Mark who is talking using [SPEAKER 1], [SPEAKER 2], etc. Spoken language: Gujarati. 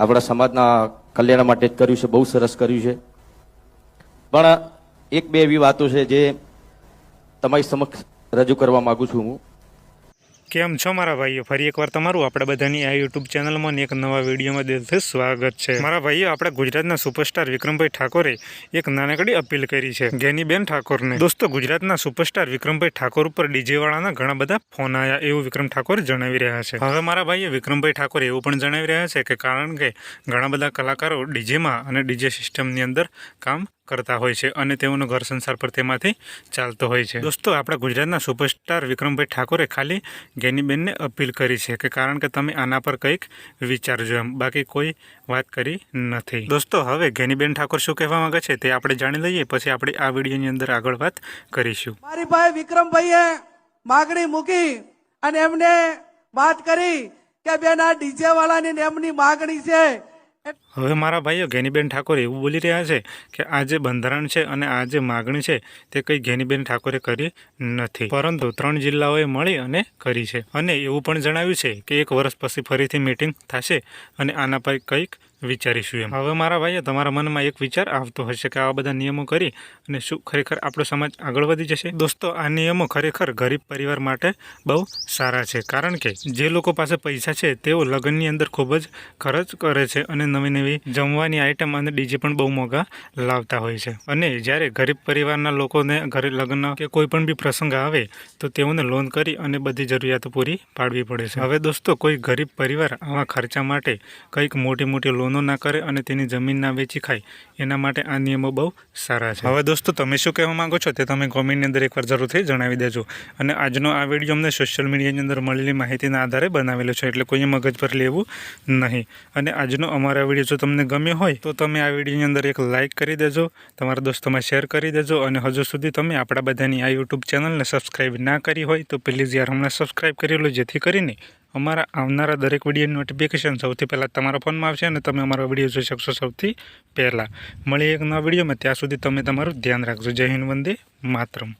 [SPEAKER 1] આપણા સમાજના કલ્યાણ માટે જ કર્યું છે, બહુ સરસ કર્યું છે. પણ એક બે એવી વાતો છે જે તમારી સમક્ષ રજૂ કરવા માગું છું હું.
[SPEAKER 2] કેમ છો મારા ભાઈઓ? ફરી એકવાર તમારું આપણે બધાની આ યુટ્યુબ ચેનલમાં એક નવા વિડીયોમાં દિલથી સ્વાગત છે. મારા ભાઈઓ, આપણા ગુજરાતના સુપરસ્ટાર વિક્રમભાઈ ઠાકોરે એક નાનકડી અપીલ કરી છે. ગેનીબેન ઠાકોરને, દોસ્તો, ગુજરાતના સુપરસ્ટાર વિક્રમભાઈ ઠાકોર ઉપર ડીજેવાળાના ઘણા બધા ફોન આવ્યા એવું વિક્રમ ઠાકોર જણાવી રહ્યા છે. હવે મારા ભાઈએ વિક્રમભાઈ ઠાકોર એવું પણ જણાવી રહ્યા છે કે કારણ કે ઘણા બધા કલાકારો ડીજેમાં અને ડીજે સિસ્ટમની અંદર કામ કરતા હોય છે અને તેઓનો ઘર સંસાર પર તેમાંથી ચાલતો હોય છે. દોસ્તો, આપણા ગુજરાતના સુપરસ્ટાર વિક્રમભાઈ ઠાકોરે ખાલી ગેનીબેનને અપીલ કરી છે કે કારણ કે તમે આના પર કંઈક વિચારજો એમ. બાકી કોઈ વાત કરી નથી. દોસ્તો, હવે ગેનીબેન ઠાકોર શું કહેવા માંગે છે તે આપણે જાણી લઈએ, પછી આપણે આ વિડીયોની અંદર આગળ વાત કરીશું.
[SPEAKER 3] મારી ભાઈ વિક્રમભાઈએ માગણી મૂકી અને એમને વાત કરી કે બેન, આ ડીજે વાળાની એમની માગણી છે.
[SPEAKER 2] હવે મારા ભાઈઓ, ગેનીબેન ઠાકોર એવું બોલી રહ્યા છે કે આ જે બંધારણ છે અને આ જે માગણી છે, તે કંઈ ગેનીબેન ઠાકોરે કરી નથી. પરંતુ ત્રણ જિલ્લાઓએ મળી અને કરી છે. અને એવું પણ જણાવ્યું છે કે એક વર્ષ પછી ફરીથી મિટિંગ થશે અને આના પર કંઈક વિચારીશું એમ. હવે મારા ભાઈઓ, તમારા મનમાં એક વિચાર આવતો હશે કે આવા બધા નિયમો કરી અને શું ખરેખર આપણો સમાજ આગળ વધી જશે? દોસ્તો, આ નિયમો ખરેખર ગરીબ પરિવાર માટે બહુ સારા છે. કારણ કે જે લોકો પાસે પૈસા છે, તેઓ લગ્નની અંદર ખૂબ જ ખર્ચ કરે છે અને નવી નવી જમવાની આઈટમ અને ડીજે પણ બહુ મોંઘા લાવતા હોય છે. અને જ્યારે ગરીબ પરિવારના લોકોને ઘરે લગ્ન કે કોઈ પણ બી પ્રસંગ આવે, તો તેઓને લોન કરી અને બધી જરૂરિયાતો પૂરી પાડવી પડે છે. હવે દોસ્તો, કોઈ ગરીબ પરિવાર આવા ખર્ચા માટે કંઈક મોટી મોટી લોનો ના કરે અને તેની જમીન ના વેચી ખાય, એના માટે આ નિયમો બહુ સારા છે. હવે દોસ્તો, તમે શું કહેવા માંગો છો તે તમે કોમેન્ટની અંદર એકવાર જરૂરથી જણાવી દેજો. અને આજનો આ વીડિયો અમને સોશિયલ મીડિયાની અંદર મળેલી માહિતીના આધારે બનાવેલો છે, એટલે કોઈએ મગજ પર લેવું નહીં. અને આજનો અમારા વીડિયો જો તમને ગમે હોય, તો તમે આ વિડીયોની અંદર એક લાઇક કરી દેજો, તમારા દોસ્તોમાં શેર કરી દેજો, અને હજુ સુધી તમે આપણા બધાની આ યુટ્યુબ ચેનલને સબસ્ક્રાઇબ ના કરી હોય, તો પ્લીઝ યાર હમણાં સબસ્ક્રાઇબ કરી લો, જેથી કરીને અમારા આવનારા દરેક વિડીયોની નોટિફિકેશન સૌથી પહેલાં તમારા ફોનમાં આવશે, અને તમે અમારો વીડિયો જોઈ શકશો સૌથી પહેલાં. મળી એક નવા વિડીયોમાં ત્યાં સુધી તમે તમારું ધ્યાન રાખજો. જય હિન્દ વંદે માતરમ.